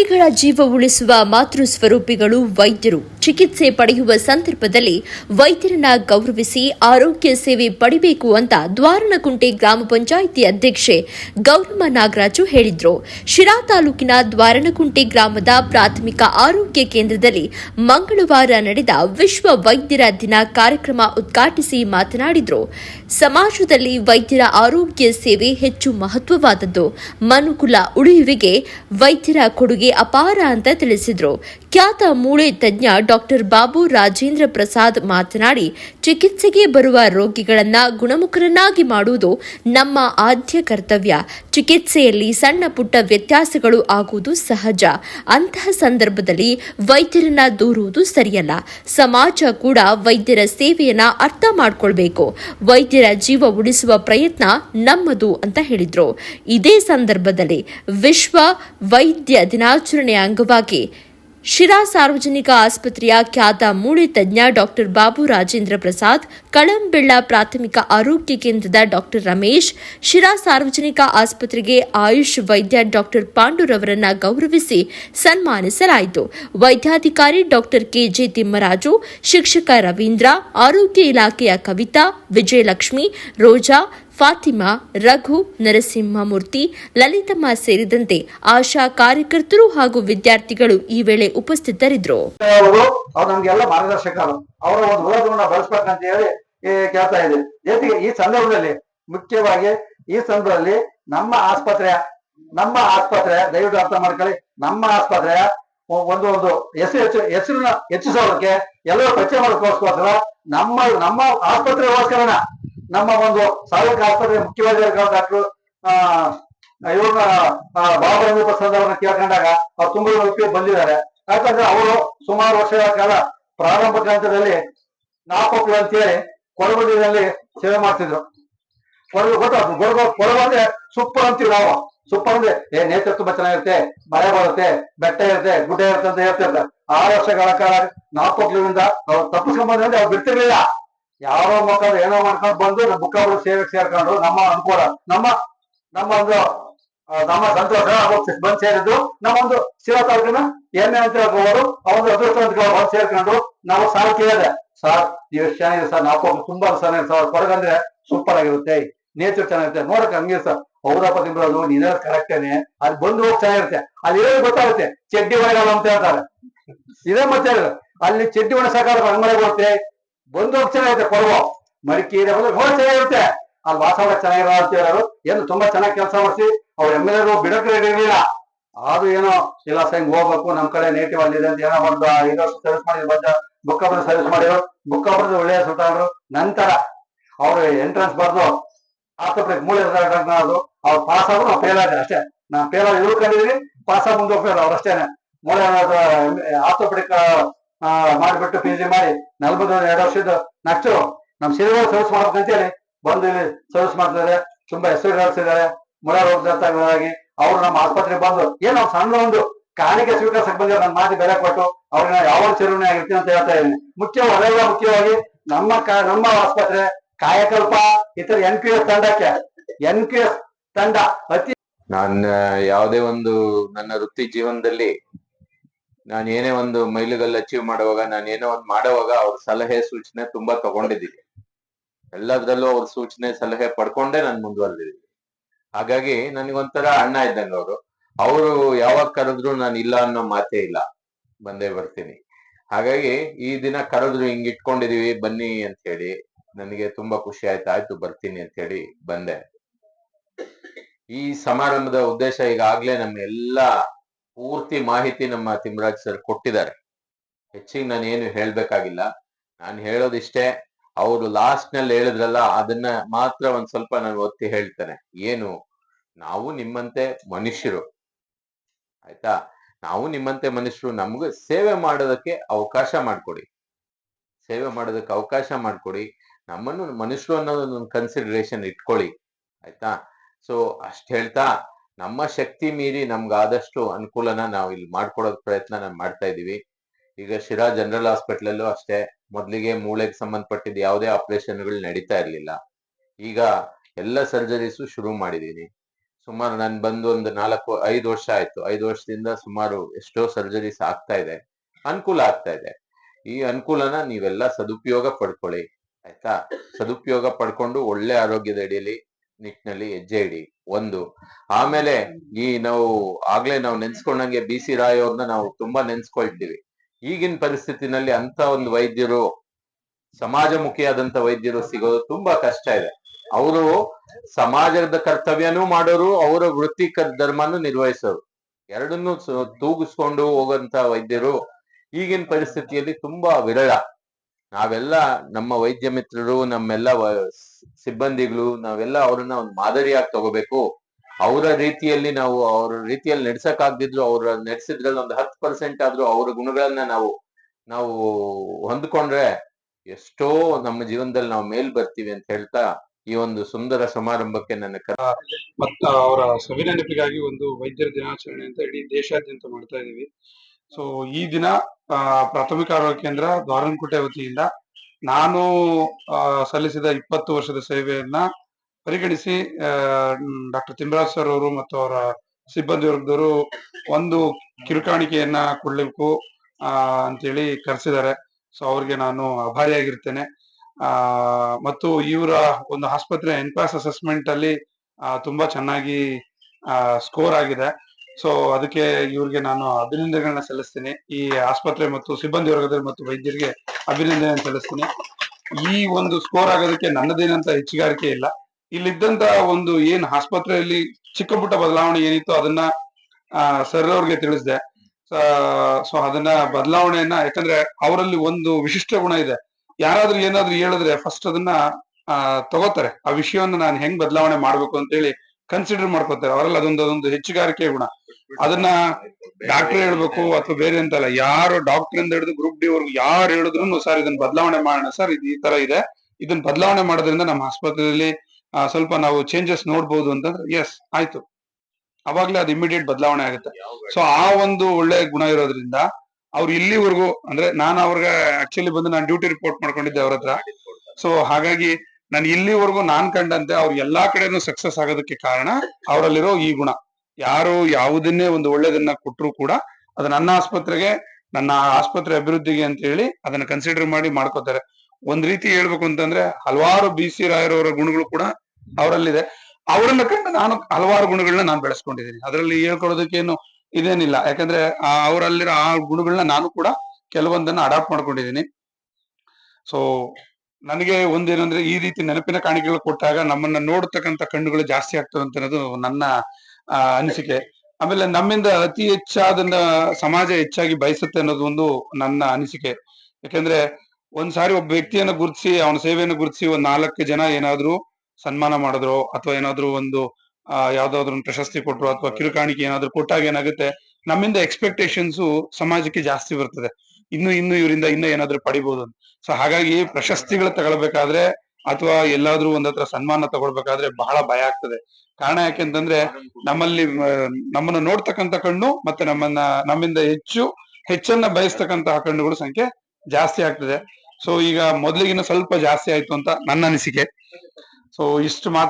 ರೋಗಿಗಳ ಜೀವ ಉಳಿಸುವ ಮಾತೃ ಸ್ವರೂಪಿಗಳು ವೈದ್ಯರು. ಚಿಕಿತ್ಸೆ ಪಡೆಯುವ ಸಂದರ್ಭದಲ್ಲಿ ವೈದ್ಯರನ್ನ ಗೌರವಿಸಿ ಆರೋಗ್ಯ ಸೇವೆ ಪಡಿಬೇಕು ಅಂತ ದ್ವಾರಣಕುಂಟೆ ಗ್ರಾಮ ಪಂಚಾಯಿತಿ ಅಧ್ಯಕ್ಷೆ ಗೌರಮ್ಮ ನಾಗರಾಜು ಹೇಳಿದ್ರು. ಶಿರಾ ತಾಲೂಕಿನ ದ್ವಾರಣಕುಂಟೆ ಗ್ರಾಮದ ಪ್ರಾಥಮಿಕ ಆರೋಗ್ಯ ಕೇಂದ್ರದಲ್ಲಿ ಮಂಗಳವಾರ ನಡೆದ ವಿಶ್ವ ವೈದ್ಯರ ದಿನ ಕಾರ್ಯಕ್ರಮ ಉದ್ಘಾಟಿಸಿ ಮಾತನಾಡಿದ್ರು. ಸಮಾಜದಲ್ಲಿ ವೈದ್ಯರ ಆರೋಗ್ಯ ಸೇವೆ ಹೆಚ್ಚು ಮಹತ್ವವಾದದ್ದು. ಮನುಕುಲ ಉಳಿಯುವಿಗೆ ವೈದ್ಯರ ಕೊಡುಗೆ ಅಪಾರ ಅಂತ ತಿಳಿಸಿದ್ರು. ಖ್ಯಾತ ಮೂಳೆ ತಜ್ಞ ಡಾಕ್ಟರ್ ಬಾಬು ರಾಜೇಂದ್ರ ಪ್ರಸಾದ್ ಮಾತನಾಡಿ, ಚಿಕಿತ್ಸೆಗೆ ಬರುವ ರೋಗಿಗಳನ್ನ ಗುಣಮುಖರನ್ನಾಗಿ ಮಾಡುವುದು ನಮ್ಮ ಆದ್ಯ ಕರ್ತವ್ಯ. ಚಿಕಿತ್ಸೆಯಲ್ಲಿ ಸಣ್ಣ ಪುಟ್ಟ ವ್ಯತ್ಯಾಸಗಳು ಆಗುವುದು ಸಹಜ. ಅಂತಹ ಸಂದರ್ಭದಲ್ಲಿ ವೈದ್ಯರನ್ನ ದೂರುವುದು ಸರಿಯಲ್ಲ. ಸಮಾಜ ಕೂಡ ವೈದ್ಯರ ಸೇವೆಯನ್ನ ಅರ್ಥ ಮಾಡಿಕೊಳ್ಬೇಕು. ವೈದ್ಯರ ಜೀವ ಉಳಿಸುವ ಪ್ರಯತ್ನ ನಮ್ಮದು ಅಂತ ಹೇಳಿದ್ರು. ಇದೇ ಸಂದರ್ಭದಲ್ಲಿ ವಿಶ್ವ ವೈದ್ಯ ದಿನಾಚರಣೆ ಅಂಗವಾಗಿ ಶಿರಾ ಸಾರ್ವಜನಿಕ ಆಸ್ಪತ್ರೆಯ ಖ್ಯಾತ ಮೂಳೆ ತಜ್ಞ ಡಾಕ್ಟರ್ ಬಾಬು ರಾಜೇಂದ್ರ ಪ್ರಸಾದ್, ಕಳಂಬೆಳ್ಳ ಪ್ರಾಥಮಿಕ ಆರೋಗ್ಯ ಕೇಂದ್ರದ ಡಾಕ್ಟರ್ ರಮೇಶ್, ಶಿರಾ ಸಾರ್ವಜನಿಕ ಆಸ್ಪತ್ರೆಗೆ ಆಯುಷ್ ವೈದ್ಯ ಡಾಕ್ಟರ್ ಪಾಂಡುರವರನ್ನ ಗೌರವಿಸಿ ಸನ್ಮಾನಿಸಲಾಯಿತು. ವೈದ್ಯಾಧಿಕಾರಿ ಡಾಕ್ಟರ್ ಕೆಜೆ ತಿಮ್ಮರಾಜು, ಶಿಕ್ಷಕ ರವೀಂದ್ರ, ಆರೋಗ್ಯ ಇಲಾಖೆಯ ಕವಿತಾ, ವಿಜಯಲಕ್ಷ್ಮಿ, ರೋಜಾ ಫಾತಿಮಾ, ರಘು, ನರಸಿಂಹಮೂರ್ತಿ, ಲಲಿತಮ್ಮ ಸೇರಿದಂತೆ ಆಶಾ ಕಾರ್ಯಕರ್ತರು ಹಾಗೂ ವಿದ್ಯಾರ್ಥಿಗಳು ಈ ವೇಳೆ ನಮ್ಗೆಲ್ಲ ಮಾರ್ಗದರ್ಶಕರು ಅವರ. ಒಂದು ಉಳಗುಣ ಬಳಸ್ಬೇಕಂತ ಹೇಳಿ ಕೇಳ್ತಾ ಇದೆ ಜೊತೆಗೆ ಈ ಸಂದರ್ಭದಲ್ಲಿ ಮುಖ್ಯವಾಗಿ ಈ ಸಂದರ್ಭದಲ್ಲಿ ನಮ್ಮ ಆಸ್ಪತ್ರೆಯ, ನಮ್ಮ ಆಸ್ಪತ್ರೆ ದಯವಿಟ್ಟು ಅರ್ಥ ಮಾಡ್ಕೊಳ್ಳಿ, ನಮ್ಮ ಆಸ್ಪತ್ರೆಯ ಒ- ಒಂದು ಒಂದು ಹೆಸರು ಹೆಚ್ಚು ಹೆಸರನ್ನ ಹೆಚ್ಚಿಸೋದಕ್ಕೆ ಎಲ್ಲರೂ ಪರಿಚಯ ಮಾಡ್ಕೋಸ್ಕರ ನಮ್ಮ ನಮ್ಮ ಆಸ್ಪತ್ರೆಗೋಸ್ಕರನ ನಮ್ಮ ಒಂದು ಸಾರ್ವಜನಿಕ ಆಸ್ಪತ್ರೆ ಮುಖ್ಯವಾಗಿ ಡಾಕ್ಟರ್. ಆ, ಇವ್ರನ್ನ ಬಾಬರಂಗ ಪ್ರಸಾದ್ ಅವ್ರನ್ನ ಕೇಳ್ಕೊಂಡಾಗ ಅವ್ರು ತುಂಬಾ ಬಂದಿದ್ದಾರೆ. ಯಾಕಂದ್ರೆ ಅವರು ಸುಮಾರು ವರ್ಷಗಳ ಕಾಲ ಪ್ರಾರಂಭಿಕ ಹಂತದಲ್ಲಿ ನಾಪಕ್ಳು ಅಂತೇಳಿ ಕೊಡಗುಡಿನಲ್ಲಿ ಸೇವೆ ಮಾಡ್ತಿದ್ರು. ಕೊಡಗು ಗೊತ್ತಾಗ್ತದೆ ಕೊಡಗು ಕೊಡಗು ಅಂದ್ರೆ ಸೂಪರ್ ಅಂತೀವಿ ನಾವು. ಸೂಪರ್ ಅಂದ್ರೆ, ಏ ನೇಚರ್ ತುಂಬಾ ಚೆನ್ನಾಗಿರುತ್ತೆ, ಮಳೆ ಬರುತ್ತೆ, ಬೆಟ್ಟ ಇರುತ್ತೆ, ಗುಡ್ಡ ಇರುತ್ತೆ ಅಂತ ಹೇಳ್ತಿರ್ತಾರೆ. ಆರು ವರ್ಷಗಳ ಕಾಲ ನಾಪಕ್ಲಿಂದ ಅವ್ರು ತಪ್ಪಿಸ್ಕೊಂಡ್ ಬಂದ್ರೆ ಅವ್ರು ಬಿಡ್ತಿರ್ಲಿಲ್ಲ. ಯಾರೋ ಮಕ್ಕಳು ಏನೋ ಮಾಡ್ಕೊಂಡು ಬಂದು ನಮ್ಮ ಬುಕ್ಕಾಬರು ಸೇವೆಗೆ ಸೇರ್ಕೊಂಡು ನಮ್ಮ ಅನುಕೂಲ ನಮ್ಮ ನಮ್ಮ ಒಂದು ನಮ್ಮ ಸಂತೋಷ ಬಂದ್ ಸೇರಿದ್ದು ನಮ್ಮೊಂದು ಶಿವ ತಾಲೂಕಿನ ಎಮ್ಮೆ ಅಂತ ಹೇಳ್ಬೋದು ಅವ್ರ ಒಂದು ಅದೃಷ್ಟ ಅಂತ ಬಂದ್ ಸೇರ್ಕೊಂಡು ನಾವು ಸಾರ್ ಕೇಳಿದೆ ಸಾರ್, ನೀವು ಚೆನ್ನಾಗಿದೆ ಸರ್. ನಾವು ತುಂಬಾ ಸರ್ ಸರ್. ಕೊಡಗಂದ್ರೆ ಸೂಪರ್ ಆಗಿರುತ್ತೆ. ನೇಚರ್ ಚೆನ್ನಾಗಿರುತ್ತೆ. ನೋಡಕ್ ಹಂಗೆ ಸರ್. ಹೌದಪ್ಪ ತಿಂಬರೋದು ನೀನೇ ಕರೆಕ್ಟೇನೆ ಅಲ್ಲಿ ಬಂದು ಹೋಗಿ ಚೆನ್ನಾಗಿರುತ್ತೆ. ಅಲ್ಲಿ ಇರೋದು ಗೊತ್ತಾಗುತ್ತೆ. ಚಡ್ಡಿ ಒಳಗಲ್ಲ ಅಂತ ಹೇಳ್ತಾರೆ. ಇದೇ ಮತ್ತೆ. ಅಲ್ಲಿ ಚಡ್ಡಿ ಒಣ ಸಾಕಾರ ಮಳೆ ಬರುತ್ತೆ ಬಂದು ಹೋಗಿ ಚೆನ್ನಾಗಿರುತ್ತೆ ಕೊಡಗು ಮಡಿಕೇರಿ ಬಂದ್ರೆ ಹೋಗಿ ಚೆನ್ನಾಗಿರುತ್ತೆ ಅಲ್ಲಿ ವಾತಾವರಣ ಚೆನ್ನಾಗಿರೋ ಅಂತ ಹೇಳೋರು ಏನು ತುಂಬಾ ಚೆನ್ನಾಗಿ ಕೆಲಸ ಮಾಡಿಸಿ, ಅವ್ರ ಎಂ ಎಲ್ ಎರು ಬಿಡಕ್ ರೆಡಿ ಇರಲಿಲ್ಲ ಆದ್ರೂ ಏನೋ, ಇಲ್ಲ ಸರ್, ಹಿಂಗ್ ಹೋಗ್ಬೇಕು, ನಮ್ ಕಡೆ ನೇಟಿವ್ ಅಲ್ಲಿದೆ ಅಂತ ಏನೋ ಒಂದು ಐದು ಸರ್ವಿಸ್ ಮಾಡಿ, ಬಂದ ಬುಕ್ ಒಬ್ಬರು ಸರ್ವಿಸ್ ಮಾಡಿದ್ರು ಬುಕ್ ಒಬ್ಬರದ್ದು ಒಳ್ಳೆಯ ಸುತ್ತಾಡ್ರು ನಂತರ ಅವ್ರು ಎಂಟ್ರೆನ್ಸ್ ಬರ್ದು ಆಸ್ಪತ್ರೆಗೆ ಮೂಳೆ ಅದು, ಅವ್ರು ಪಾಸ್ ಆದ್ರು ನಾವು ಫೇಲ್ ಆದ್ರೆ ಅಷ್ಟೇ. ನಾವು ಫೇಲ್ ಆಗಿ ಇವ್ರು ಕಂಡಿದ್ವಿ ಪಾಸ್ ಆಗಿ ಮುಂದೆ ಹೋಗ್ತಾರೆ ಅವ್ರು ಅಷ್ಟೇನೆ. ಮೂಳೆ ಆರ್ಥೋಪೆಡಿಕ್ ಮಾಡಿಬಿಟ್ಟು ಪಿ ಜಿ ಮಾಡಿ ನಲ್ವತ್ತು, ಎರಡು ವರ್ಷದ ನೆಕ್ಸ್ಟ್ ನಮ್ ಶಿರ ಸರ್ವಿಸ್ ಮಾಡ್ಬೇಕಂತೇಳಿ ಬಂದು ಇಲ್ಲಿ ಸರ್ವಿಸ್ ಮಾಡ್ತಿದ್ದಾರೆ. ತುಂಬಾ ಹೆಸರು ಗಳಿಸಿದ್ದಾರೆ ಮುಳ ರೋಗದಾಗಿ ಅವ್ರು ನಮ್ಮ ಆಸ್ಪತ್ರೆಗೆ ಬಂದು, ಏನೋ ಸಣ್ಣ ಒಂದು? ಕಾಣಿಕೆ ಸ್ವೀಕರಿಸಕ್ ಸಂಬಂಧ ನನ್ನ ಮಾತಿ ಬೆಲೆ ಕೊಟ್ಟು ಅವ್ರನ್ನ ಯಾವ ಚಿರುಣಿ ಆಗಿರ್ತೀನಿ ಅಂತ ಹೇಳ್ತಾ ಇದ್ದೀನಿ. ಮುಖ್ಯ ಅದೆಲ್ಲ ಮುಖ್ಯವಾಗಿ ನಮ್ಮ ನಮ್ಮ ಆಸ್ಪತ್ರೆ ಕಾಯಕಲ್ಪ, ಇತರ ಎನ್ ಪಿ ಎಸ್ ತಂಡಕ್ಕೆ ಎನ್ ಪಿ ಎಸ್ ತಂಡ ಅತಿ ನಾನು ಯಾವುದೇ ಒಂದು ನನ್ನ ವೃತ್ತಿ ಜೀವನದಲ್ಲಿ ನಾನು ಏನೇ ಒಂದು ಮೈಲುಗಲ್ಲು ಅಚೀವ್ ಮಾಡುವಾಗ, ನಾನು ಏನೋ ಒಂದು ಮಾಡುವಾಗ ಅವ್ರ ಸಲಹೆ, ಸೂಚನೆ ತುಂಬಾ ತಗೊಂಡಿದ್ದೀನಿ. ಎಲ್ಲದ್ರಲ್ಲೂ ಅವ್ರ ಸೂಚನೆ, ಸಲಹೆ ಪಡ್ಕೊಂಡೇ ನಾನು ಮುಂದುವರೆದಿದ್ದೀನಿ. ಹಾಗಾಗಿ ನನಗೊಂಥರ ಅಣ್ಣ ಇದ್ದಂಗೆ ಅವರು. ಅವರು ಯಾವಾಗ ಕರೆದ್ರು ನಾನು ಇಲ್ಲ ಅನ್ನೋ ಮಾತೇ ಇಲ್ಲ. ಬಂದೇ ಬರ್ತೀನಿ. ಹಾಗಾಗಿ ಈ ದಿನ ಕರೆದ್ರು ಹಿಂಗ್ ಇಟ್ಕೊಂಡಿದೀವಿ, ಬನ್ನಿ ಅಂತ ಹೇಳಿ ನನಗೆ ತುಂಬಾ ಖುಷಿ ಆಯ್ತು ಆಯ್ತು ಬರ್ತೀನಿ ಅಂತ ಹೇಳಿ ಬಂದೆ. ಈ ಸಮಾರಂಭದ ಉದ್ದೇಶ ಈಗಾಗ್ಲೇ ನಮ್ಮ ಎಲ್ಲಾ ಪೂರ್ತಿ ಮಾಹಿತಿ ನಮ್ಮ ತಿಮ್ರಾಜ್ ಸರ್ ಕೊಟ್ಟಿದ್ದಾರೆ. ಹೆಚ್ಚಿಗೆ ನಾನು ಏನು ಹೇಳ್ಬೇಕಾಗಿಲ್ಲ. ನಾನು ಹೇಳೋದಿಷ್ಟೇ, ಅವರು ಲಾಸ್ಟ್ನಲ್ಲಿ ಹೇಳಿದ್ರಲ್ಲ, ಅದನ್ನ ಮಾತ್ರ ಒಂದ್ ಸ್ವಲ್ಪ ನಾನು ಒತ್ತಿ ಹೇಳ್ತೇನೆ. ಏನು? ನಾವು ನಿಮ್ಮಂತೆ ಮನುಷ್ಯರು. ಆಯ್ತಾ? ನಾವು ನಿಮ್ಮಂತೆ ಮನುಷ್ಯರು, ನಮ್ಗೆ ಸೇವೆ ಮಾಡೋದಕ್ಕೆ ಅವಕಾಶ ಮಾಡ್ಕೊಡಿ. ಸೇವೆ ಮಾಡೋದಕ್ಕೆ ಅವಕಾಶ ಮಾಡ್ಕೊಡಿ. ನಮ್ಮನ್ನು ಮನುಷ್ಯರು ಅನ್ನೋದೊಂದು ಕನ್ಸಿಡರೇಷನ್ ಇಟ್ಕೊಳ್ಳಿ. ಆಯ್ತಾ? ಸೊ ಅಷ್ಟ್ ಹೇಳ್ತಾ ನಮ್ಮ ಶಕ್ತಿ ಮೀರಿ ನಮ್ಗಾದಷ್ಟು ಅನುಕೂಲನ ನಾವು ಇಲ್ಲಿ ಮಾಡ್ಕೊಡೋದ್ ಪ್ರಯತ್ನ ನಾವು ಮಾಡ್ತಾ ಇದೀವಿ ಈಗ ಶಿರಾ ಜನರಲ್ ಹಾಸ್ಪಿಟಲ್ ಅಷ್ಟೇ, ಮೊದಲಿಗೆ ಮೂಳೆಗೆ ಸಂಬಂಧಪಟ್ಟಿದ್ದ ಯಾವುದೇ ಆಪರೇಷನ್ಗಳು ನಡೀತಾ ಇರ್ಲಿಲ್ಲ. ಈಗ ಎಲ್ಲ ಸರ್ಜರೀಸು ಶುರು ಮಾಡಿದೀನಿ. ಸುಮಾರು ನಾನು ಬಂದು ಒಂದು ನಾಲ್ಕು, ಐದು ವರ್ಷ ಆಯ್ತು. ಐದು ವರ್ಷದಿಂದ ಸುಮಾರು ಎಷ್ಟೋ ಸರ್ಜರೀಸ್ ಆಗ್ತಾ ಇದೆ. ಅನುಕೂಲ ಆಗ್ತಾ ಇದೆ. ಈ ಅನುಕೂಲನ ನೀವೆಲ್ಲ ಸದುಪಯೋಗ ಪಡ್ಕೊಳ್ಳಿ. ಆಯ್ತಾ? ಸದುಪಯೋಗ ಪಡ್ಕೊಂಡು ಒಳ್ಳೆ ಆರೋಗ್ಯದ ಅಡಿಯಲ್ಲಿ ನಿಟ್ಟಿನಲ್ಲಿ ಹೆಜ್ಜೆ ಇಡಿ. ಒಂದು, ಆಮೇಲೆ ಈ ನಾವು ಆಗ್ಲೇ ನಾವು ನೆನ್ಸ್ಕೊಂಡಂಗೆ ಬಿ ಸಿ ರಾಯ್ ಅವ್ರನ್ನ ನಾವು ತುಂಬಾ ನೆನ್ಸ್ಕೊಳ್ತೀವಿ. ಈಗಿನ ಪರಿಸ್ಥಿತಿನಲ್ಲಿ ಅಂತ ಒಂದು ವೈದ್ಯರು ಸಮಾಜಮುಖಿಯಾದಂತ ವೈದ್ಯರು ಸಿಗೋದು ತುಂಬಾ ಕಷ್ಟ ಇದೆ. ಅವರು ಸಮಾಜದ ಕರ್ತವ್ಯನೂ ಮಾಡೋರು, ಅವರ ವೃತ್ತಿ ಧರ್ಮನು ನಿರ್ವಹಿಸೋರು. ಎರಡನ್ನೂ ತೂಗಿಸ್ಕೊಂಡು ಹೋಗಂತ ವೈದ್ಯರು ಈಗಿನ ಪರಿಸ್ಥಿತಿಯಲ್ಲಿ ತುಂಬಾ ವಿರಳ. ನಾವೆಲ್ಲ ನಮ್ಮ ವೈದ್ಯ ಮಿತ್ರರು, ನಮ್ಮೆಲ್ಲ ಸಿಬ್ಬಂದಿಗಳು, ನಾವೆಲ್ಲ ಅವ್ರನ್ನ ಒಂದು ಮಾದರಿಯಾಗಿ ತಗೋಬೇಕು. ಅವರ ರೀತಿಯಲ್ಲಿ ನಾವು ಅವ್ರ ರೀತಿಯಲ್ಲಿ ನಡ್ಸಕ್ ಅವ್ರ ನಡೆಸಿದ್ರಲ್ಲಿ ಒಂದು ಹತ್ತು ಪರ್ಸೆಂಟ್ ಆದ್ರೂ ಅವ್ರ ಗುಣಗಳನ್ನ ನಾವು ನಾವು ಹೊಂದ್ಕೊಂಡ್ರೆ ಎಷ್ಟೋ ನಮ್ಮ ಜೀವನದಲ್ಲಿ ನಾವು ಮೇಲ್ ಬರ್ತೀವಿ ಅಂತ ಹೇಳ್ತಾ ಈ ಒಂದು ಸುಂದರ ಸಮಾರಂಭಕ್ಕೆ ನನ್ನ ಮತ್ತ ಅವರ ಸವಿನೆನಪಿಗಾಗಿ ಒಂದು ವೈದ್ಯರ ದಿನಾಚರಣೆ ಅಂತ ಇಡೀ ದೇಶಾದ್ಯಂತ ಮಾಡ್ತಾ ಇದೀವಿ. ಸೊ ಈ ದಿನ ಪ್ರಾಥಮಿಕ ಆರೋಗ್ಯ ಕೇಂದ್ರ ದ್ವಾರನಕೋಟೆ ವತಿಯಿಂದ ನಾನು ಸಲ್ಲಿಸಿದ ಇಪ್ಪತ್ತು ವರ್ಷದ ಸೇವೆಯನ್ನ ಪರಿಗಣಿಸಿ ಡಾಕ್ಟರ್ ತಿಮ್ರಾಜ್ ಸರ್ ಅವರು ಮತ್ತು ಅವರ ಸಿಬ್ಬಂದಿ ವರ್ಗದವರು ಒಂದು ಕಿರುಕಾಣಿಕೆಯನ್ನ ಕೊಡ್ಲಿಕ್ಕು, ಆ, ಅಂತೇಳಿ ಕರೆಸಿದ್ದಾರೆ. ಸೊ ಅವ್ರಿಗೆ ನಾನು ಆಭಾರಿಯಾಗಿರ್ತೇನೆ. ಆ, ಮತ್ತು ಇವರ ಒಂದು ಆಸ್ಪತ್ರೆ ಎನ್ಪಾಸ್ ಅಸೆಸ್ಮೆಂಟ್ ಅಲ್ಲಿ ತುಂಬಾ ಚೆನ್ನಾಗಿ ಸ್ಕೋರ್ ಆಗಿದೆ. ಸೊ ಅದಕ್ಕೆ ಇವ್ರಿಗೆ ನಾನು ಅಭಿನಂದನೆಗಳನ್ನ ಸಲ್ಲಿಸ್ತೀನಿ. ಈ ಆಸ್ಪತ್ರೆ ಮತ್ತು ಸಿಬ್ಬಂದಿ ವರ್ಗದ ಮತ್ತು ವೈದ್ಯರಿಗೆ ಅಭಿನಂದನೆ ಸಲ್ಲಿಸ್ತೀನಿ. ಈ ಒಂದು ಸ್ಕೋರ್ ಆಗೋದಕ್ಕೆ ನನ್ನದೇನಂತ ಹೆಚ್ಚುಗಾರಿಕೆ ಇಲ್ಲ. ಇಲ್ಲಿದ್ದಂತ ಒಂದು ಏನ್ ಆಸ್ಪತ್ರೆಯಲ್ಲಿ ಚಿಕ್ಕ ಪುಟ್ಟ ಬದಲಾವಣೆ ಏನಿತ್ತು ಅದನ್ನ ಸರ್ ಅವ್ರಿಗೆ ತಿಳಿಸಿದೆ. ಸೊ ಅದನ್ನ ಬದಲಾವಣೆಯನ್ನ ಯಾಕಂದ್ರೆ ಅವರಲ್ಲಿ ಒಂದು ವಿಶಿಷ್ಟ ಗುಣ ಇದೆ. ಯಾರಾದ್ರೂ ಏನಾದ್ರೂ ಹೇಳಿದ್ರೆ ಫಸ್ಟ್ ಅದನ್ನ ಆ, ತಗೋತಾರೆ. ಆ ವಿಷಯವನ್ನ ನಾನು ಹೆಂಗ್ ಬದಲಾವಣೆ ಮಾಡ್ಬೇಕು ಅಂತ ಹೇಳಿ ಕನ್ಸಿಡರ್ ಮಾಡ್ಕೋತಾರೆ. ಅವರಲ್ಲಿ ಅದೊಂದು ಅದೊಂದು ಹೆಚ್ಚುಗಾರಿಕೆ ಗುಣ. ಅದನ್ನ ಡಾಕ್ಟರ್ ಹೇಳ್ಬೇಕು ಅಥವಾ ಬೇರೆ ಅಂತಲ್ಲ ಯಾರು ಡಾಕ್ಟರ್ ಇಂದ ಹಿಡಿದು ಗ್ರೂಪ್ ಡಿ ವರ್ಗು ಯಾರು ಹೇಳಿದ್ರು ಸರ್ ಇದನ್ನ ಬದಲಾವಣೆ ಮಾಡೋಣ ಸರ್ ಇದು ಈ ತರ ಇದೆ. ಇದನ್ನ ಬದಲಾವಣೆ ಮಾಡೋದ್ರಿಂದ ನಮ್ಮ ಆಸ್ಪತ್ರೆಯಲ್ಲಿ ಸ್ವಲ್ಪ ನಾವು ಚೇಂಜಸ್ ನೋಡ್ಬೋದು ಅಂತಂದ್ರೆ ಎಸ್ ಆಯ್ತು. ಅವಾಗ್ಲೇ ಅದು ಇಮಿಡಿಯೇಟ್ ಬದಲಾವಣೆ ಆಗುತ್ತೆ. ಸೊ ಆ ಒಂದು ಒಳ್ಳೆ ಗುಣ ಇರೋದ್ರಿಂದ ಅವ್ರು ಇಲ್ಲಿವರೆಗೂ, ಅಂದ್ರೆ ನಾನು ಅವ್ರಿಗೆ ಆಕ್ಚುಲಿ ಬಂದು ನಾನು ಡ್ಯೂಟಿ ರಿಪೋರ್ಟ್ ಮಾಡ್ಕೊಂಡಿದ್ದೆ ಅವ್ರ ಹತ್ರ. ಸೊ ಹಾಗಾಗಿ ನಾನು ಇಲ್ಲಿವರೆಗೂ ನಾನ್ ಕಂಡಂತೆ ಅವ್ರು ಎಲ್ಲಾ ಕಡೆನೂ ಸಕ್ಸಸ್ ಆಗೋದಕ್ಕೆ ಕಾರಣ ಅವರಲ್ಲಿರೋ ಈ ಗುಣ. ಯಾರು ಯಾವುದನ್ನೇ ಒಂದು ಒಳ್ಳೇದನ್ನ ಕೊಟ್ಟರು ಕೂಡ ಅದು ನನ್ನ ಆಸ್ಪತ್ರೆಗೆ, ನನ್ನ ಆಸ್ಪತ್ರೆ ಅಭಿವೃದ್ಧಿಗೆ ಅಂತ ಹೇಳಿ ಅದನ್ನ ಕನ್ಸಿಡರ್ ಮಾಡಿ ಮಾಡ್ಕೋತಾರೆ. ಒಂದ್ ರೀತಿ ಹೇಳ್ಬೇಕು ಅಂತಂದ್ರೆ ಹಲವಾರು ಬಿ ಸಿ ರಾಯರವರ ಗುಣಗಳು ಕೂಡ ಅವರಲ್ಲಿದೆ. ಅವರನ್ನ ಕಂಡು ನಾನು ಹಲವಾರು ಗುಣಗಳನ್ನ ನಾನು ಬೆಳೆಸ್ಕೊಂಡಿದ್ದೀನಿ. ಅದರಲ್ಲಿ ಹೇಳ್ಕೊಳ್ಳೋದಕ್ಕೇನು ಇದೇನಿಲ್ಲ. ಯಾಕಂದ್ರೆ ಅವರಲ್ಲಿರೋ ಆ ಗುಣಗಳನ್ನ ನಾನು ಕೂಡ ಕೆಲವೊಂದನ್ನ ಅಡಾಪ್ಟ್ ಮಾಡ್ಕೊಂಡಿದ್ದೀನಿ. ಸೊ ನನಗೆ ಒಂದೇನಂದ್ರೆ ಈ ರೀತಿ ನೆನಪಿನ ಕಾಣಿಕೆಗಳು ಕೊಟ್ಟಾಗ ನಮ್ಮನ್ನ ನೋಡ್ತಕ್ಕಂತ ಕಣ್ಣುಗಳು ಜಾಸ್ತಿ ಆಗ್ತದೆ ಅಂತ ಅನ್ನೋದು ನನ್ನ ಅನಿಸಿಕೆ. ಆಮೇಲೆ ನಮ್ಮಿಂದ ಅತಿ ಹೆಚ್ಚಾದನ್ನ ಸಮಾಜ ಹೆಚ್ಚಾಗಿ ಬಯಸುತ್ತೆ ಅನ್ನೋದು ಒಂದು ನನ್ನ ಅನಿಸಿಕೆ. ಯಾಕೆಂದ್ರೆ ಒಂದ್ ಸಾರಿ ಒಬ್ಬ ವ್ಯಕ್ತಿಯನ್ನ ಗುರುತಿಸಿ, ಅವನ ಸೇವೆಯನ್ನು ಗುರುತಿಸಿ ಒಂದ್ ನಾಲ್ಕು ಜನ ಏನಾದ್ರು ಸನ್ಮಾನ ಮಾಡಿದ್ರು ಅಥವಾ ಏನಾದ್ರೂ ಒಂದು ಯಾವ್ದಾದ್ರು ಪ್ರಶಸ್ತಿ ಕೊಟ್ರು ಅಥವಾ ಕಿರುಕಾಣಿಕೆ ಏನಾದ್ರು ಕೊಟ್ಟಾಗ ಏನಾಗುತ್ತೆ, ನಮ್ಮಿಂದ ಎಕ್ಸ್ಪೆಕ್ಟೇಷನ್ಸ್ ಸಮಾಜಕ್ಕೆ ಜಾಸ್ತಿ ಬರ್ತದೆ. ಇನ್ನು ಇನ್ನು ಇವರಿಂದ ಇನ್ನೂ ಏನಾದ್ರೂ ಪಡಿಬಹುದು ಸೊ ಹಾಗಾಗಿ ಪ್ರಶಸ್ತಿಗಳು ತಗೊಳ್ಬೇಕಾದ್ರೆ ಅಥವಾ ಎಲ್ಲಾದ್ರೂ ಒಂದ್ ಹತ್ರ ಸನ್ಮಾನ ತಗೊಳ್ಬೇಕಾದ್ರೆ ಬಹಳ ಭಯ ಆಗ್ತದೆ. ಕಾರಣ ಯಾಕೆಂತಂದ್ರೆ ನಮ್ಮಲ್ಲಿ ನಮ್ಮನ್ನ ನೋಡ್ತಕ್ಕಂತ ಕಣ್ಣು ಮತ್ತೆ ನಮ್ಮನ್ನ, ನಮ್ಮಿಂದ ಹೆಚ್ಚು, ಹೆಚ್ಚನ್ನ ಬಯಸ್ತಕ್ಕಂತಹ ಕಣ್ಣುಗಳ ಸಂಖ್ಯೆ ಜಾಸ್ತಿ ಆಗ್ತದೆ. ಸೊ ಈಗ ಮೊದಲಿಗಿನ ಸ್ವಲ್ಪ ಜಾಸ್ತಿ ಆಯ್ತು ಅಂತ ನನ್ನ ಅನಿಸಿಕೆ. ಸೊ ಇಷ್ಟು